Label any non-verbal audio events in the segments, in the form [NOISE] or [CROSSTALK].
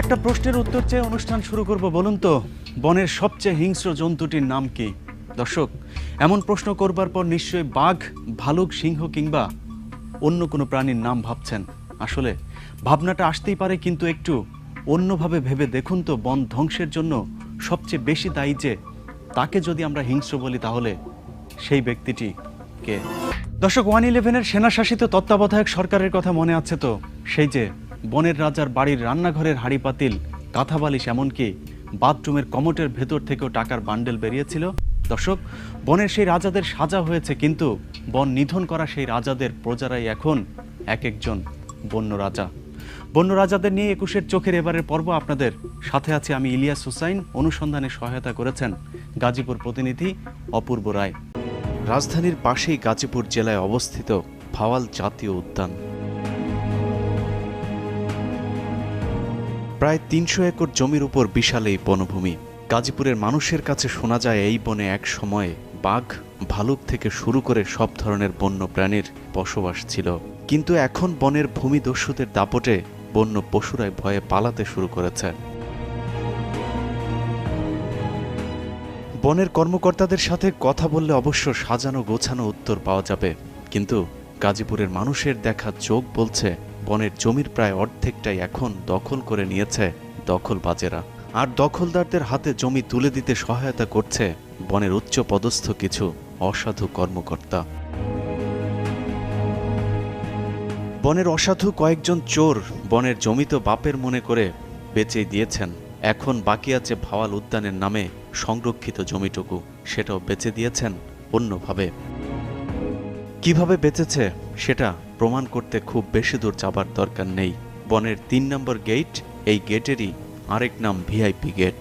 একটা প্রশ্নের উত্তর চেয়ে অনুষ্ঠান শুরু করব, বলুন তো। বনের সবচেয়ে হিংস্র জন্তুটির নাম কি? দর্শক, এমন প্রশ্ন করবার পর নিশ্চয়ই বাঘ, ভালুক, সিংহ কিংবা অন্য কোনো প্রাণীর নাম ভাবছেন। আসলে, ভাবনাটা আসতেই পারে, কিন্তু একটু অন্যভাবে ভেবে দেখুন তো, বন ধ্বংসের জন্য সবচেয়ে বেশি দায়ী যে তাকে যদি আমরা হিংস্র বলি, তাহলে সেই ব্যক্তিটি কে? দর্শক, ওয়ান ইলেভেনের সেনাশাসিত তত্ত্বাবধায়ক সরকারের কথা মনে আছে তো, সেই যে বনের রাজার বাড়ির রান্নাঘরের হাড়ি পাতিল, কাঁথা বালিশ এমনকি বাথরুমের কমোটের ভেতর থেকেও টাকার বান্ডেল বেরিয়েছিল। দর্শক, বনের সেই রাজাদের সাজা হয়েছে কিন্তু বন নিধন করা সেই রাজাদের প্রজারাই এখন এক একজন বন্য রাজা। বন্য রাজাদের নিয়ে একুশের চোখের এবারের পর্ব আপনাদের সাথে আছে আমি ইলিয়াস হুসাইন। অনুসন্ধানে সহায়তা করেছেন গাজীপুর প্রতিনিধি অপূর্ব রায়। রাজধানীর পাশেই গাজীপুর জেলায় অবস্থিত ভাওয়াল জাতীয় উদ্যান। প্রায় তিনশো একর জমির উপর বিশাল এই বনভূমি। গাজীপুরের মানুষের কাছে শোনা যায় এই বনে এক সময়ে বাঘ ভালুক থেকে শুরু করে সব ধরনের বন্য প্রাণীর বসবাস ছিল। কিন্তু এখন বনের ভূমিদস্যুদের দাপটে বন্য পশুরাই ভয়ে পালাতে শুরু করেছে। বনের কর্মকর্তাদের সাথে কথা বললে অবশ্য সাজানো গোছানো উত্তর পাওয়া যাবে। কিন্তু গাজীপুরের মানুষের দেখা চোখ বলছে বনের জমির প্রায় অর্ধেকটাই এখন দখল করে নিয়েছে দখলবাজেরা। আর দখলদারদের হাতে জমি তুলে দিতে সহায়তা করছে বনের উচ্চ পদস্থ কিছু অসাধু কর্মকর্তা। বনের অসাধু কয়েকজন চোর বনের জমি তো বাপের মনে করে বেচেই দিয়েছেন। এখন বাকি আছে ভাওয়াল উদ্যানের নামে সংরক্ষিত জমিটুকু। সেটাও বেচে দিয়েছেন অন্যভাবে। কীভাবে বেঁচেছে সেটা প্রমাণ করতে খুব বেশি দূর যাবার দরকার নেই। বনের তিন নম্বর গেট, এই গেটেরই আরেক নাম ভিআইপি গেট।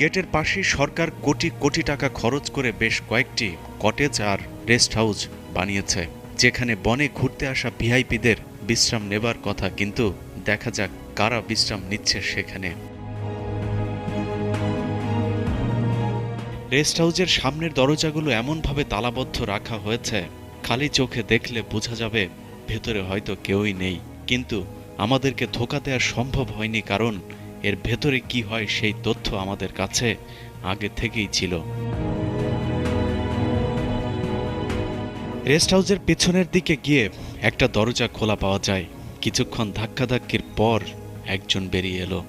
গেটের পাশেই সরকার কোটি কোটি টাকা খরচ করে বেশ কয়েকটি কটেজ আর রেস্ট হাউস বানিয়েছে, যেখানে বনে ঘুরতে আসা ভিআইপিদের বিশ্রাম নেবার কথা, কিন্তু দেখা যাক কারা বিশ্রাম নিচ্ছে সেখানে। রেস্ট হাউজের সামনের দরজাগুলো এমনভাবে তালাবদ্ধ রাখা হয়েছে, খালি চোখে দেখলে বোঝা যাবে ভেতরে হয়তো কেউই নেই। কিন্তু আমাদেরকে ধোকা দেওয়া সম্ভব হয়নি কারণ এর ভেতরে কি হয় সেই তথ্য আমাদের কাছে আগে থেকেই ছিল। রেস্ট হাউসের পেছনের দিকে গিয়ে একটা দরজা খোলা পাওয়া যায়। কিছুক্ষণ ধাক্কাধাক্কির পর একজন বেরিয়ে এলো।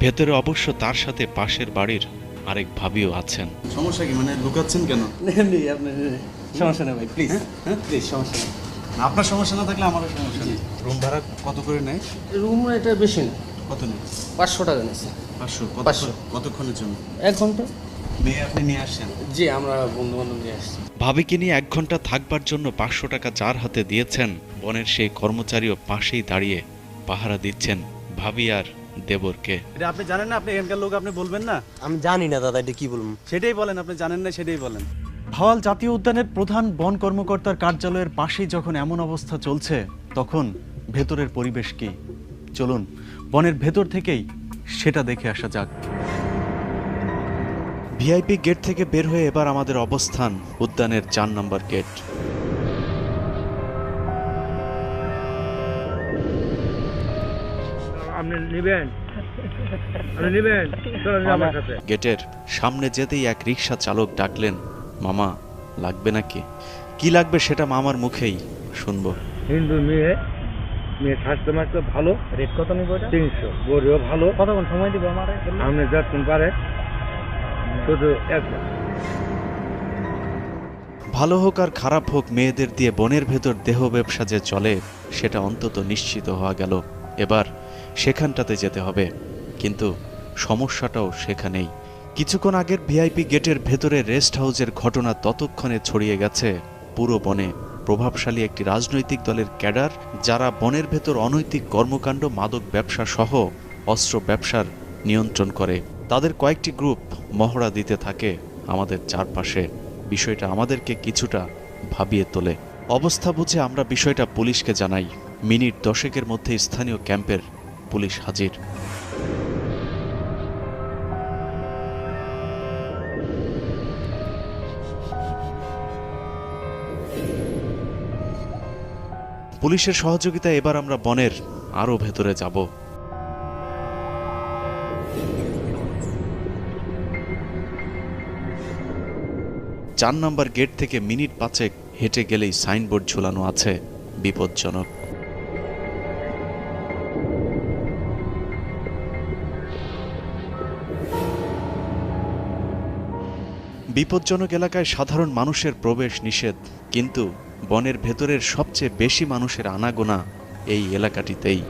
ভেতরে অবশ্য তার সাথে পাশের বাড়ির আরেক ভাবিও আছেন। সমস্যা কি? মানে লুকাচ্ছেন কেন? নেই সমস্যা নেই ভাই প্লিজ প্লিজ সমস্যা নেই। আপনার সমস্যা না থাকলে আমারও সমস্যা নেই। রুম ভাড়া কত করে নেয়? রুম এটা বেশি না। কত নেয়? পাঁচশো টাকা নিচ্ছে। পাঁচশো? পাঁচশো। কতক্ষণের জন্য? এক ঘণ্টা। মেয়ে আপনি নিয়ে আসছেন? জি আমরা বন্ধু বান্ধব নিয়ে আসছি। ভাবিকে নিয়ে এক ঘণ্টা থাকবার জন্য পাঁচশো টাকা যার হাতে দিয়েছেন বনের সেই কর্মচারীও পাশেই দাঁড়িয়ে পাহারা দিচ্ছেন ভাবি আর দেবরকে। এটা আপনি জানেন না? আপনি এখানকার লোক আপনি বলবেন না? আমি জানি না দাদা এটা কি বলব? সেটাই বলেন আপনি জানেন না সেটাই বলেন। ভাওয়াল জাতীয় উদ্যানের প্রধান বন কর্মকর্তার কার্যালয়ের পাশেই যখন এমন অবস্থা চলছে তখন ভেতরের পরিবেশ কি? চলুন বনের ভেতর থেকেই সেটা দেখে আসা যাক। ভিআইপি গেট থেকে বের হয়ে এবার আমাদের অবস্থান উদ্যানের চার নম্বর গেট। নেবেন। নেবেন আমার সাথে। গেটের সামনে যেতেই এক রিক্সা চালক ডাকলেন মামা লাগবে নাকি? কি লাগবে সেটা মামার মুখেই শুনব। হিন্দু মেয়ে মেয়ে স্বাস্থ্য মাস্ত ভালো। রেট কত নিব তিনশো। গরিও ভালো। কতক্ষণ সময় দিব আমার আপনি যতক্ষণ পারে। শুধু এক ভালো হোক আর খারাপ হোক মেয়েদের দিয়ে বনের ভেতর দেহ ব্যবসা যে চলে সেটা অন্তত নিশ্চিত হওয়া গেল। এবার সেখানটাতে যেতে হবে। কিন্তু সমস্যাটাও সেখানেই। কিছুক্ষণ আগের ভিআইপি গেটের ভেতরে রেস্ট হাউসের ঘটনা ততক্ষণে ছড়িয়ে গেছে। পুরো বনে প্রভাবশালী একটি রাজনৈতিক দলের ক্যাডার, যারা বনের ভেতর অনৈতিক কর্মকাণ্ড, মাদক ব্যবসা সহ অস্ত্র ব্যবসার নিয়ন্ত্রণ করে। তাদের কয়েকটি গ্রুপ মহড়া দিতে থাকে আমাদের চারপাশে। বিষয়টা আমাদেরকে কিছুটা ভাবিয়ে তোলে। অবস্থা বুঝে আমরা বিষয়টা পুলিশকে জানাই। মিনিট দশেকের মধ্যে স্থানীয় ক্যাম্পের পুলিশ হাজির। পুলিশের সহযোগিতা এবার আমরা বনের আরও ভেতরে যাব। চার নাম্বার গেট থেকে মিনিট পাঁচেক হেঁটে গেলেই সাইনবোর্ড ঝুলানো আছে। বিপজ্জনক। বিপজ্জনক এলাকায় সাধারণ মানুষের প্রবেশ নিষেধ কিন্তু বনের ভেতরের সবচেয়ে বেশি মানুষের আনাগোনা এই এলাকাটিতেই।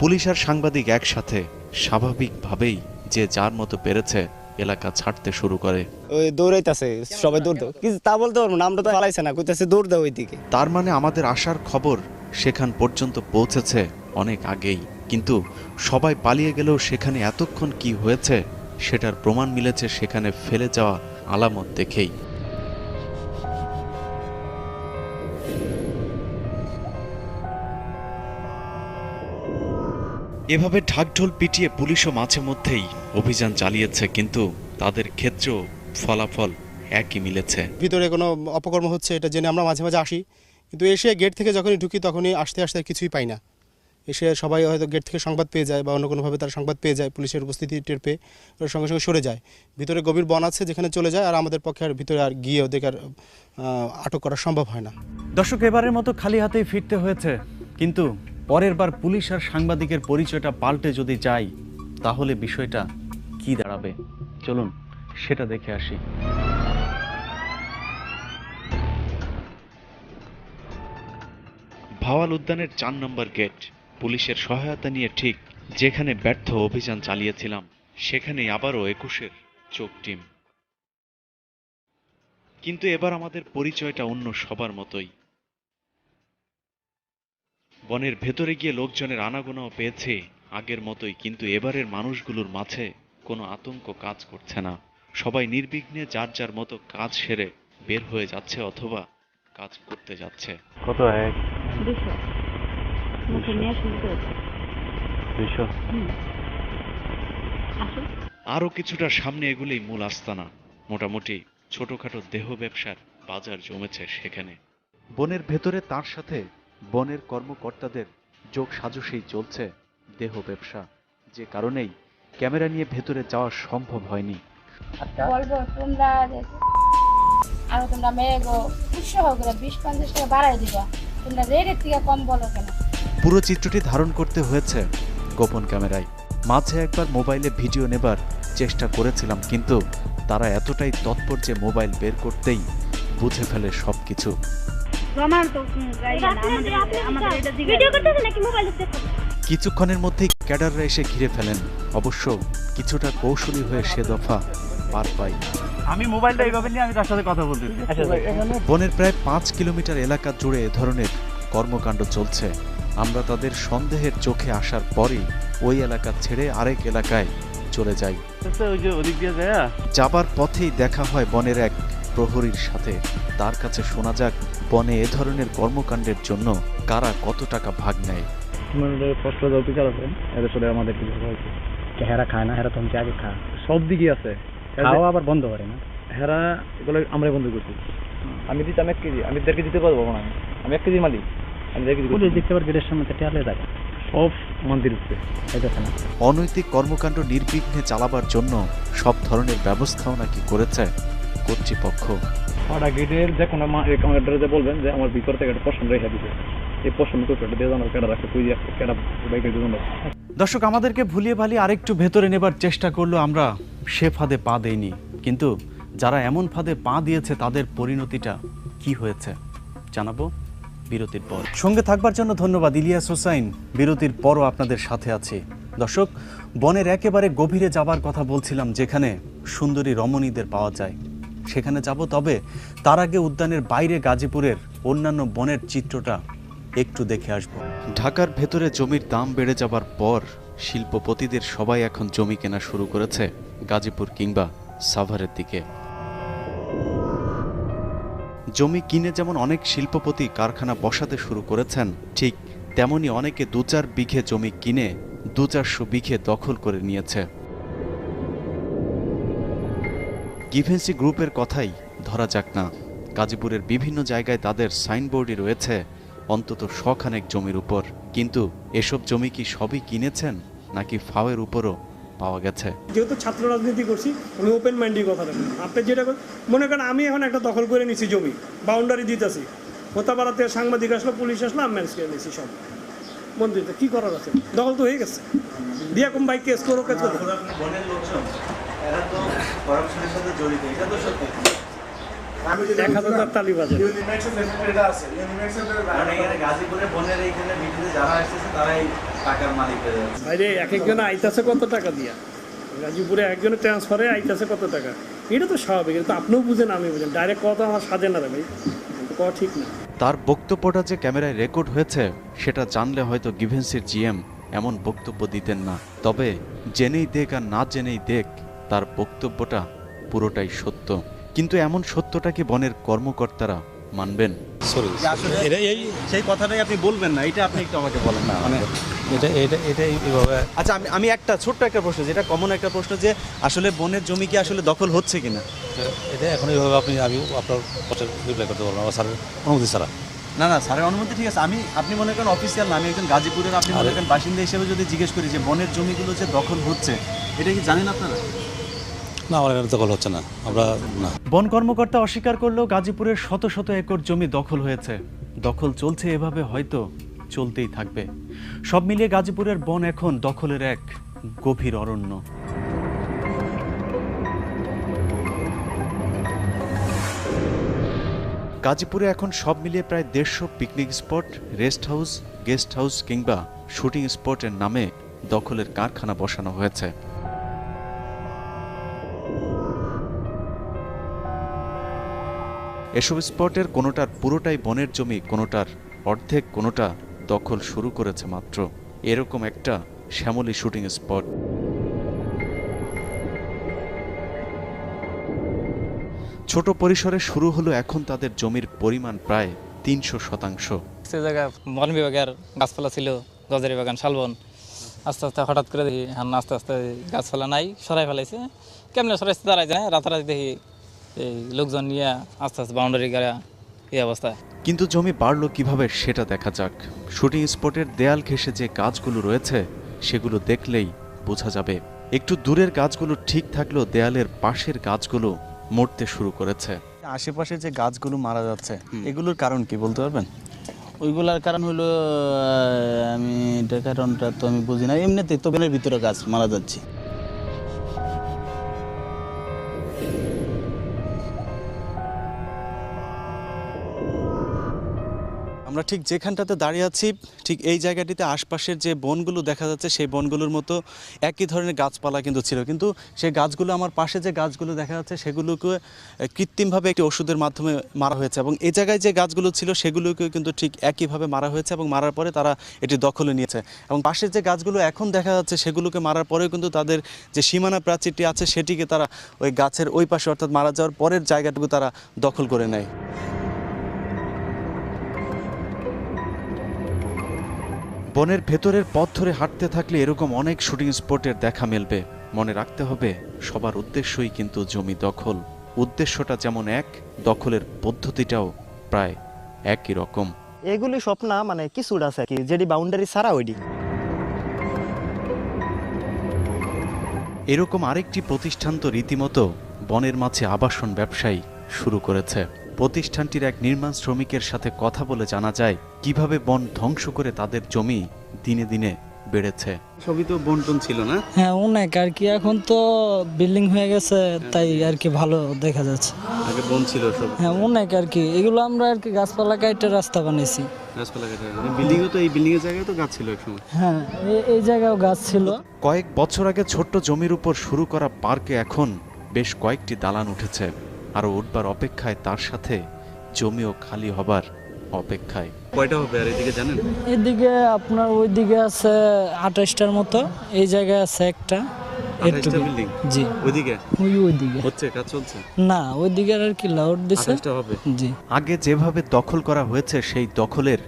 পুলিশ আর সাংবাদিক একসাথে স্বাভাবিকভাবেই যে যার মতো পেরেছে এলাকা ছাড়তে শুরু করে। ওই দৌড়াইতেছে সবাই দৌড় দাও। কিছু তা বলতে পারব না আমরা তো পালাইছে না কইতেছে দৌড় দাও ওইদিকে। তার মানে আমাদের আসার খবর সেখান পর্যন্ত পৌঁছেছে অনেক আগেই। কিন্তু সবাই পালিয়ে গেলেও সেখানে এতক্ষণ কি হয়েছে সেটার প্রমাণ মিলেছে সেখানে ফেলে যাওয়া আলামত দেখেই। এভাবে ঢাকঢোল পিটিয়ে পুলিশও মাঝে মধ্যেই অভিযান চালিয়েছে, কিন্তু তাদের ক্ষেত্রেও ফলাফল একই মিলেছে। ভিতরে কোনো অপকর্ম হচ্ছে এটা জেনে আমরা মাঝে মাঝে আসি, কিন্তু এসে গেট থেকে যখনই ঢুকি তখনই আসতে আসতে কিছুই পাই না। এসে সবাই হয়তো গেট থেকে সংবাদ পেয়ে যায় বা অন্য কোনোভাবে তারা সংবাদ পেয়ে যায় পুলিশের উপস্থিতি টের পেয়ে ওরা সঙ্গে সঙ্গে সরে যায়। ভিতরে গভীর বন আছে যেখানে চলে যায় আর আমাদের পক্ষে আর ভিতরে আর গিয়ে ওদেরকে আর আটক করা সম্ভব হয় না। দর্শক এবারের মতো খালি হাতেই ফিরতে হয়েছে। কিন্তু পরের বার পুলিশ আর সাংবাদিকের পরিচয়টা পাল্টে যদি যাই তাহলে বিষয়টা কি দাঁড়াবে? চলুন সেটা দেখে আসি। ভাওয়াল উদ্যানের চার নম্বর গেট পুলিশের সহায়তা নিয়ে ঠিক যেখানে ব্যর্থ অভিযান চালিয়েছিলাম সেখানেই আবারও একুশের চোখ টিম কিন্তু এবার আমাদের পরিচয়টা অন্য সবার মতোই। বনের ভেতরে গিয়ে লোকজনের আনাগোনাও পেয়েছে আগের মতোই কিন্তু এবারের মানুষগুলোর মাঝে কোনো আতঙ্ক কাজ করছে না। সবাই নির্বিঘ্নে যার যার মতো কাজ সেরে বের হয়ে যাচ্ছে অথবা কাজ করতে যাচ্ছে। কত এক আরও কিছুটা সামনে এগুলোই মূল আস্তানা। মোটামুটি ছোটখাটো দেহ ব্যবসার বাজার জমেছে সেখানে। বনের ভেতরে তার সাথে বনের কর্মকর্তাদের যোগ সাজসেই চলছে দেহ ব্যবসা। যে কারণেই ক্যামেরা নিয়ে ভেতরে যাওয়া সম্ভব হয়নি। বলব তোমরা আর তোমরা মেয়ে গো উৎসাহ করে বিশ পঞ্চাশ টাকা বাড়াই দিবা। তোমরা রেটের থেকে কম বলো কেন? পুরো চিত্রটি ধারণ করতে হয়েছে গোপন ক্যামেরায়। মাঝে একবার মোবাইলে ভিডিও নেবার চেষ্টা করেছিলাম কিন্তু তারা এতটাই তৎপর যে মোবাইল বের করতেই বুঝে ফেলে সবকিছু। প্রমাণ তো ভিডিও করতেছে নাকি মোবাইল কিছুক্ষণের মধ্যেই ক্যাডাররা এসে ঘিরে ফেলেন। অবশ্য কিছুটা কৌশলী হয়ে সে দফা পার পাই। আমি মোবাইলটা এইভাবে নিয়ে আমি তার সাথে কথা বলতেছি। আচ্ছা বনের প্রায় পাঁচ কিলোমিটার এলাকা জুড়ে এ ধরনের কর্মকাণ্ড চলছে। আমরা তাদের সন্দেহের চোখে আসার পরই ওই এলাকা ছেড়ে আরেক এলাকায় চলে যাই। ওই যে ওদিক দিয়ে যাবার পথেই দেখা হয় বনের এক প্রহরীর সাথে। তার কাছে শোনা যাক বনে এ ধরনের কর্মকাণ্ডের জন্য কারা কত টাকা ভাগ নেয়। আমাদের কষ্ট দাও বিচার আছে? আমাদের কিছু হেরা খায় না হেরা তো আগে খা সব দিকই আছে। খাওয়া আবার বন্ধ করে না? হেরা এগুলো আমরা বন্ধ করছি। আমি দিতাম এক কেজি আমি দেড় কেজি দিতে পারব না আমি এক কেজি মালিক। আমি দেড় কেজি করছি। পুলিশ দেখতে পার গেটের সামনে টেয়ালে থাকে সব মন্দির উঠছে অনৈতিক কর্মকাণ্ড নির্বিঘ্নে চালাবার জন্য সব ধরনের ব্যবস্থাও নাকি করেছে কর্তৃপক্ষ। পাড়া গেটের যে কোনো কমান্ডারে বলবেন যে আমার ভিতর থেকে একটা পছন্দ রেখে দিতে এই পছন্দ দিয়ে তুই দর্শক আমাদেরকে ভুলিয়ে ভালিয়ে আরেকটু ভেতরে নেবার চেষ্টা করল আমরা সে ফাঁদে পা দেইনি। কিন্তু যারা এমন ফাঁদে পা দিয়েছে তাদের পরিণতিটা কি হয়েছে? জানাব। বিরতির পর। সঙ্গে থাকবার জন্য ধন্যবাদ ইলিয়াস হোসাইন। বিরতির পরও আপনাদের সাথে আছি। দর্শক বনের একেবারে গভীরে যাবার কথা বলছিলাম যেখানে সুন্দরী রমণীদের পাওয়া যায়। সেখানে যাব তবে তার আগে উদ্যানের বাইরে গাজীপুরের অন্যান্য বনের চিত্রটা একটু দেখে আসব। ঢাকার ভেতরে জমির দাম বেড়ে যাবার পর শিল্পপতিদের সবাই এখন জমি কেনা শুরু করেছে গাজীপুর কিংবা সাভারের দিকে। জমি কিনে যেমন অনেক শিল্পপতি কারখানা বসাতে শুরু করেছেন, ঠিক তেমনি অনেকে দু চার বিঘে জমি কিনে দু চারশো বিঘে দখল করে নিয়েছে। গিভেন্সি গ্রুপের কথাই ধরা যাক না। গাজীপুরের বিভিন্ন জায়গায় তাদের সাইনবোর্ডই রয়েছে অন্তত শখানেক জমির উপর। কিন্তু এসব জমি কি সবই কিনেছেন, নাকি ফাওয়ের উপরও পাওয়া গেছে। যেহেতু ছাত্র রাজনীতি করছি আমি ওপেন মাইন্ডের কথা বলি আপনি যেটা মনে করেন আমি এখন একটা দখল করে নিছি জমি বাউন্ডারি দিতেছি। মোতাপাড়াতে সাংবাদিক আসলো পুলিশ আসলো আমি ম্যানেজ করে নিছি সব মন্দিরতে কি করার আছে? দখল তো হয়ে গেছে। দিয়া কম বাইক কেস করো কেস করো। এক হাজার এক একজনে আইতাছে কত টাকা দিয়া? গাজীপুরে একজনে ট্রান্সফারে আইতাছে কত টাকা? এটা তো স্বাভাবিক এটা তো আপনিও বুঝেন আমি বুঝেন। ডাইরেক্ট কথা আমার সাজে না রে ভাই। ঠিক না। তার বক্তব্যটা যে ক্যামেরায় রেকর্ড হয়েছে সেটা জানলে হয়তো গিভেন্সির জিএম এমন বক্তব্য দিতেন না। তবে জেনেই দেখ আর না জেনেই দেখ তার বক্তব্যটা পুরোটাই সত্য। কিন্তু এমন সত্যটা কি বনের কর্মকর্তারা মানবেন। এটা এই সেই কথাটাই আপনি বলবেন না এটা আপনি একটু আমাকে বলেন না। মানে এটা এটা এটা এইভাবে আচ্ছা আমি আমি একটা ছোট্ট একটা প্রশ্ন যেটা কমন একটা প্রশ্ন যে আসলে বনের জমি কি আসলে দখল হচ্ছে কিনা? এটা এখন এইভাবে আপনি আমি আপনার রিপ্লাই করতে পারব না স্যারের অনুমতি ছাড়া। না না স্যারের অনুমতি ঠিক আছে। আমি আপনি মনে করেন অফিসিয়াল না আমি একজন গাজীপুরের আপনি মনে করেন বাসিন্দা হিসেবে যদি জিজ্ঞেস করি যে বনের জমিগুলো যে দখল হচ্ছে এটা কি জানেন আপনারা? বন কর্মকর্তা অস্বীকার করলেও গাজীপুরের শত শত একর জমি দখল হয়েছে। দখল চলছে এভাবে হয়তো চলতেই থাকবে। সব মিলিয়ে গাজীপুরের বন এখন দখলের এক গভীর অরণ্য। গাজীপুরে এখন সব মিলিয়ে প্রায় দেড়শো picnic spot, rest house, guest house কিংবা শুটিং স্পটের নামে দখলের কারখানা বসানো হয়েছে। এসব স্পটের কোনোটার পুরোটাই বনের জমি, কোনোটার অর্ধেক, কোনোটা দখল শুরু করেছে মাত্র। এরকম একটা শ্যামলী শুটিং স্পট। ছোট পরিসরে শুরু হলো এখন তাদের জমির পরিমাণ প্রায় তিনশো শতাংশ। সে জায়গায় বন বিভাগের গাছপালা ছিল, গজারি বাগান, শালবন। আস্তে আস্তে হঠাৎ করে দেখি আস্তে আস্তে গাছপালা নাই, সরাই ফেলাইছে। কেমনে সরাইছে দাঁড়াই যায়, রাতারাতি দেখি এই লোকজন নিয়ে আস্তে আস্তে বাউন্ডারি গাড়া এই অবস্থা। কিন্তু জমি বাড়লো কীভাবে সেটা দেখা যাক। শুটিং স্পটের দেয়াল ঘেঁষে যে গাছগুলো রয়েছে সেগুলো দেখলেই বোঝা যাবে। একটু দূরের গাছগুলো ঠিক থাকলেও দেয়ালের পাশের গাছগুলো মরতে শুরু করেছে। আশেপাশে যে গাছগুলো মারা যাচ্ছে এগুলোর কারণ কি বলতে পারবেন? ওইগুলার কারণ হলো আমি এটার কারণটা তো আমি বুঝি না। এমনিতেই তো বেনের ভিতরে গাছ মারা যাচ্ছে। আমরা ঠিক যেখানটাতে দাঁড়িয়ে আছি, ঠিক এই জায়গাটিতে আশপাশের যে বনগুলো দেখা যাচ্ছে, সেই বনগুলোর মতো একই ধরনের গাছপালা কিন্তু ছিল। কিন্তু সেই গাছগুলো, আমার পাশে যে গাছগুলো দেখা যাচ্ছে, সেগুলোকে কৃত্রিমভাবে একটি ওষুধের মাধ্যমে মারা হয়েছে এবং এই জায়গায় যে গাছগুলো ছিল, সেগুলোকেও কিন্তু ঠিক একইভাবে মারা হয়েছে এবং মারার পরে তারা এটি দখলে নিয়েছে। এবং পাশের যে গাছগুলো এখন দেখা যাচ্ছে, সেগুলোকে মারার পরেও কিন্তু তাদের যে সীমানা প্রাচীরটি আছে, সেটিকে তারা ওই গাছের ওই পাশে অর্থাৎ মারা যাওয়ার পরের জায়গাটুকু তারা দখল করে নেয়। বনের ভেতরের পথ ধরে হাঁটতে থাকলে এরকম অনেক শুটিং স্পটের দেখা মিলবে। মনে রাখতে হবে সবার উদ্দেশ্যই কিন্তু জমি দখল। উদ্দেশ্যটা যেমন এক দখলের পদ্ধতিটাও প্রায় একই রকম। এগুলি সব না মানে কিছুটা আছে কি যেটি বাউন্ডারি ছাড়া ওইটি। এরকম আরেকটি প্রতিষ্ঠান তো রীতিমতো বনের মাঝে আবাসন ব্যবসায়ী শুরু করেছে। প্রতিষ্ঠানটির এক নির্মাণ শ্রমিকের সাথে কথা বলে জানা যায় কীভাবে বন ধ্বংস করে তাদের জমি দিনে দিনে বেড়েছে? সবই তো বন্টন ছিল না? হ্যাঁ অনেক আর কি। এখন তো বিল্ডিং হয়ে গেছে তাই আর কি ভালো দেখা যাচ্ছে। আগে বন ছিল সব। হ্যাঁ অনেক আর কি। এগুলো আমরা আর কি গাছপালা কাইটে রাস্তা বানিয়েছি। গাছপালা কাটা বিল্ডিংও তো এই বিল্ডিং এর জায়গায় তো গাছ ছিল একসময় হ্যাঁ এই জায়গাও গাছ ছিল। কয়েক বছর আগে ছোট্ট জমির উপর শুরু করা পার্কে এখন বেশ কয়েকটি দালান উঠেছে। আরও উঠবার অপেক্ষায় তার সাথে জমিও খালি হবার অপেক্ষায়। কয়টা হবে আর এদিকে জানেন? এদিকে আপনার ওইদিকে আছে আঠাশটার মতো এই জায়গায় আছে একটা। এটুকু বিল্ডিং জি। ওইদিকে? ওই ওইদিকে। হচ্ছে কাজ চলছে? না ওইদিকে আর কি লাউড দিছে। আঠাশটা হবে? জি। আগে যেভাবে দখল করা হয়েছে সেই দখলের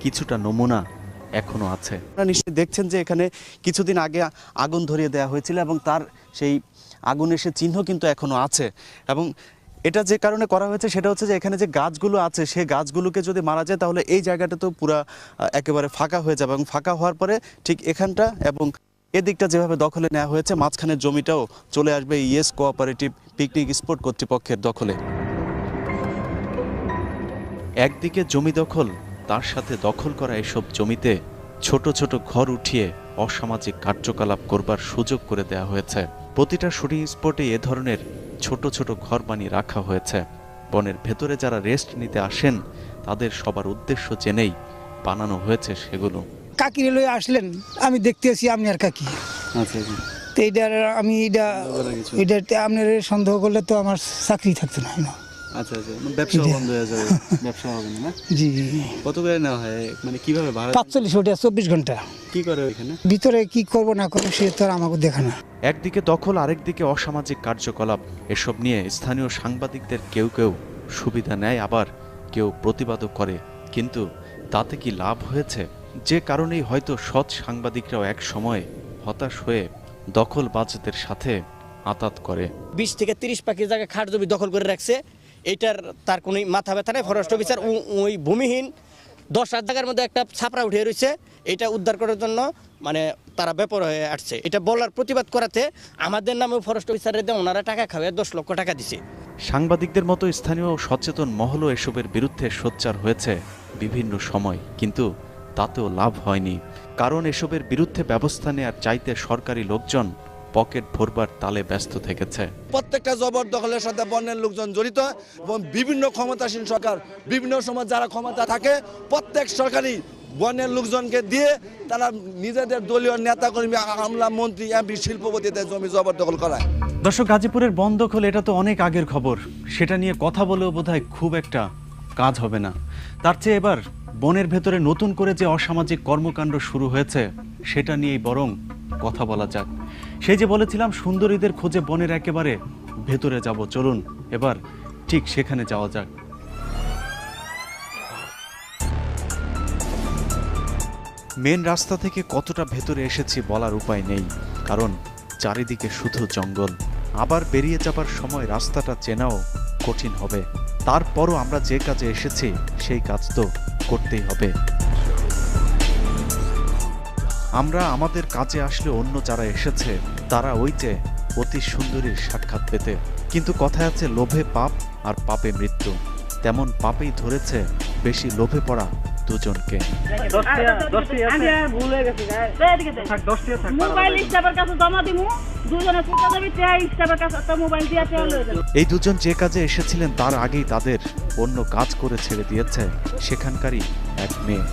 কিছুটা নমুনা এখনও আছে। আপনারা নিশ্চয়ই দেখছেন যে এখানে কিছুদিন আগে আগুন ধরিয়ে দেওয়া হয়েছিল এবং তার সেই আগুনের সে চিহ্ন কিন্তু এখনও আছে। এবং এটা যে কারণে করা হয়েছে সেটা হচ্ছে যে এখানে যে গাছগুলো আছে, সেই গাছগুলোকে যদি মারা যায় তাহলে এই জায়গাটা তো পুরা একেবারে ফাঁকা হয়ে যাবে এবং ফাঁকা হওয়ার পরে ঠিক এখানটা এবং এদিকটা যেভাবে দখলে নেওয়া হয়েছে, মাঝখানের জমিটাও চলে আসবে ইয়েস কোঅপারেটিভ পিকনিক স্পট কর্তৃপক্ষের দখলে। একদিকে জমি দখল, তার সাথে দখল করা এসব জমিতে ছোট ছোট ঘর উঠিয়ে অসামাজিক কার্যকলাপ করবার সুযোগ করে দেওয়া হয়েছে। প্রতিটা শুটিং স্পটে এ ধরনের ছোট ছোট ঘর বানিয়ে রাখা হয়েছে। বনের ভেতরে যারা রেস্ট নিতে আসেন তাদের সবার উদ্দেশ্য জেনেই বানানো হয়েছে সেগুলো। কাকিরে লই আসলেন আমি দেখতে আছি আপনি আর কাকি। আচ্ছা তো এইটার আমি এটা এটা আপনার সন্দেহ করলে তো আমার চাকরি থাকতো না না। আচ্ছা আচ্ছা। ব্যবসা বন্ধ হয়ে যাবে [LAUGHS] ব্যবসা হবে না জি কত করে নেওয়া হয়? মানে কীভাবে ভাড়া? পাঁচচল্লিশ ওটা চব্বিশ ঘণ্টা। কি করে ওইখানে? ভিতরে কি করব না করব সে তো আর আমাকে দেখা না। একদিকে দখল, আরেকদিকে অসামাজিক কার্যকলাপ। এসব নিয়ে স্থানীয় সাংবাদিকদের কেউ কেউ সুবিধা নেয়, আবার কেউ প্রতিবাদও করে। কিন্তু তাতে কি লাভ হয়েছে? যে কারণেই হয়তো সৎ সাংবাদিকরাও এক সময় হতাশ হয়ে দখলবাজদের সাথে আতাত করে। বিশ থেকে তিরিশ পাখি জায়গায় খাট জমি দখল করে রাখছে। এটার তার কোনো মাথা ব্যথা নেই। ফরেস্ট অফিসার ওই ভূমিহীন দশ হাজার জায়গার মধ্যে একটা ছাপড়া উঠে রয়েছে। এটা উদ্ধার করার জন্য মানে তারা ব্যাপার হয়ে আসছে। এটা বলার প্রতিবাদ করাতে আমাদের নামে ফরেস্ট অফিসারের দিয়ে ওনারা টাকা খাওয়া দশ লক্ষ টাকা দিছে। সাংবাদিকদের মতো স্থানীয় সচেতন মহলও এসবের বিরুদ্ধে সোচ্চার হয়েছে বিভিন্ন সময় কিন্তু তাতেও লাভ হয়নি। কারণ এসবের বিরুদ্ধে ব্যবস্থা নেয়ার চাইতে সরকারি লোকজন পকেট ভরবার তালে ব্যস্ত থেকেছে। প্রত্যেকটা জবরদখলের সাথে বন্যের লোকজন জড়িত এবং বিভিন্ন ক্ষমতাসীন সরকার বিভিন্ন সময় যারা ক্ষমতা থাকে প্রত্যেক সরকারি বন্যের লোকজনকে দিয়ে তারা নিজেদের দলীয় নেতাকর্মী, আমলা মন্ত্রী, এমপি, শিল্পপতিদের জমি জবরদখল করায়। দর্শক, গাজীপুরের বন দখল এটা তো অনেক আগের খবর। সেটা নিয়ে কথা বলেও বোধহয় খুব একটা কাজ হবে না। তার চেয়ে এবার বনের ভেতরে নতুন করে যে অসামাজিক কর্মকাণ্ড শুরু হয়েছে, সেটা নিয়েই বরং কথা বলা যাক। সেই যে বলেছিলাম, সুন্দরীদের খোঁজে বনের একেবারে ভেতরে যাব। চলুন, এবার ঠিক সেখানে যাওয়া যাক। মেন রাস্তা থেকে কতটা ভেতরে এসেছি বলার উপায় নেই, কারণ চারিদিকে শুধু জঙ্গল। আবার বেরিয়ে যাবার সময় রাস্তাটা চেনাও কঠিন হবে। তারপরও আমরা যে কাজে এসেছি, সেই কাজ তো করতেই হবে। আমরা আমাদের কাজে আসলে অন্য যারা এসেছে, তারা ওই যে অতি সুন্দরীর সাক্ষাৎ পেতে। কিন্তু কথায় আছে, লোভে পাপ আর পাপে মৃত্যু। তেমন পাপেই ধরেছে, বেশি লোভে পড়া দুজনকে। এই দুজন যে কাজে এসেছিলেন তার আগেই তাদের অন্য কাজ করে ছেড়ে দিয়েছে সেখানকারই এক মেয়ে।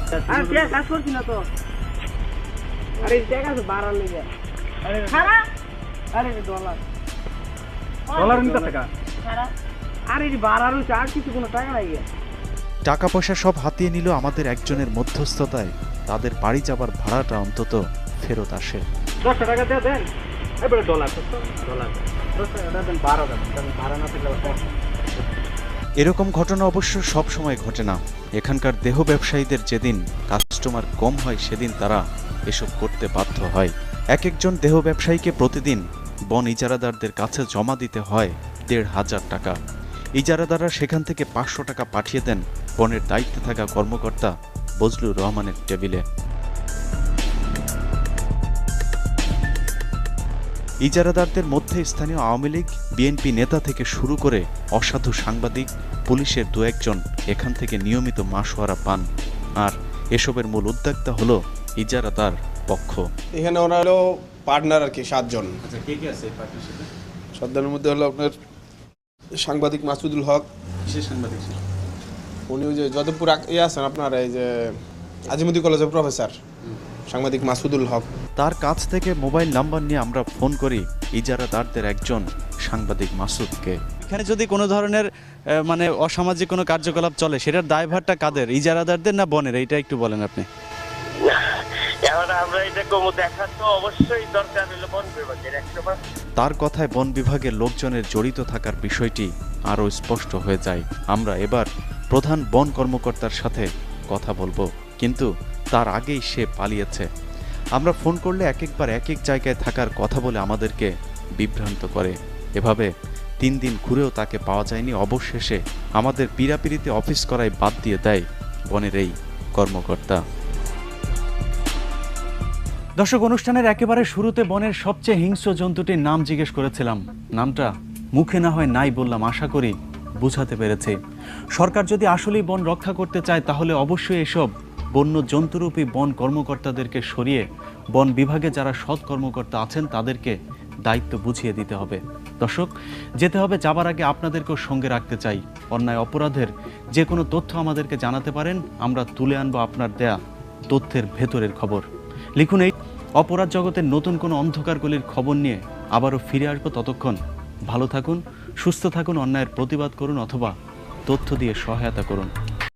আর লেগে ডলার ডলার নিতে টাকা। আরে বাড়ার আর কিছু কোনো টাকা নাই। টাকা পয়সা সব হাতিয়ে নিল আমাদের একজনের মধ্যস্থতায়। তাদের বাড়ি যাবার ভাড়াটা অন্তত ফেরত আসে। দশটা টাকা দিয়ে দেন। এবারে ডলার ডলার দশ টাকা দেন বারো ভাড়া না থাকলে আবার সমস্যা। এরকম ঘটনা অবশ্য সব সময় ঘটে না। এখানকার দেহ ব্যবসায়ীদের যেদিন কাস্টমার কম হয় সেদিন তারা এসব করতে বাধ্য হয়। এক একজন দেহ ব্যবসায়ীকে প্রতিদিন বন ইজারাদারদের কাছে জমা দিতে হয় দেড় হাজার টাকা। ইজারাদাররা সেখান থেকে পাঁচশো টাকা পাঠিয়ে দেন বনের দায়িত্বে থাকা কর্মকর্তা বজলুর রহমানের টেবিলে। ইজারাদারদের মধ্যে স্থানীয় আওয়ামী লীগ বিএনপি নেতা থেকে শুরু করে অসাধু সাংবাদিক পুলিশের দু একজন এখান থেকে নিয়মিত মাসোয়ারা পান। আর এসবের মূল উদ্যোক্তা হলো ইজারাদার পক্ষ। এখানে ওরা হলো পার্টনার আর কি সাতজন। আচ্ছা সাতজনের মধ্যে হলো আপনার সাংবাদিক মাসুদুল হক। সাংবাদিক উনি ওই যে যদবপুর ইয়ে আছেন আপনার এই যে আজিমুদ্দি কলেজের প্রফেসর সাংবাদিক মাসুদুল হক। তার কাছ থেকে মোবাইল নাম্বার নিয়ে আমরা ফোন করি ইজারাদারদের একজন সাংবাদিক মাসুদকে। এখানে যদি কোনো ধরনের মানে অসামাজিক কোনো কার্যকলাপ চলে সেটার দায়ভারটা কাদের? ইজারাদারদের না বনের? এইটা একটু বলেন আপনি। এখন আমরা এটা কমু দেখা তো অবশ্যই দরকার হলো বন বিভাগের একশো তার কথায় বন বিভাগের লোকজনের জড়িত থাকার বিষয়টি আরও স্পষ্ট হয়ে যায়। আমরা এবার প্রধান বন কর্মকর্তার সাথে কথা বলব। কিন্তু তার আগেই সে পালিয়েছে। আমরা ফোন করলে এক একবার এক এক জায়গায় থাকার কথা বলে আমাদেরকে বিভ্রান্ত করে। এভাবে তিন দিন ঘুরেও তাকে পাওয়া যায়নি। অবশেষে আমাদের পীড়াপিড়িতে অফিস করায় বাদ দিয়ে দেয় বনের এই কর্মকর্তা। দর্শক, অনুষ্ঠানের একেবারে শুরুতে বনের সবচেয়ে হিংস্র জন্তুটির নাম জিজ্ঞেস করেছিলাম। নামটা মুখে না হয় নাই বললাম। আশা করি বুঝাতে পেরেছে। সরকার যদি আসলেই বন রক্ষা করতে চায়, তাহলে অবশ্যই এসব বন্য জন্তুরূপী বন কর্মকর্তাদেরকে সরিয়ে বন বিভাগে যারা সৎ কর্মকর্তা আছেন, তাদেরকে দায়িত্ব বুঝিয়ে দিতে হবে। দর্শক, যেতে হবে, যাবার আগে আপনাদেরকেও সঙ্গে রাখতে চাই। অন্যায় অপরাধের যে কোনো তথ্য আমাদেরকে জানাতে পারেন, আমরা তুলে আনব আপনার দেয়া তথ্যের ভেতরের খবর। লিখুন এই অপরাধ জগতের নতুন কোনো অন্ধকারগুলির খবর নিয়ে আবারও ফিরে আসব। ততক্ষণ ভালো থাকুন সুস্থ থাকুন অন্যায়ের প্রতিবাদ করুন অথবা তথ্য দিয়ে সহায়তা করুন।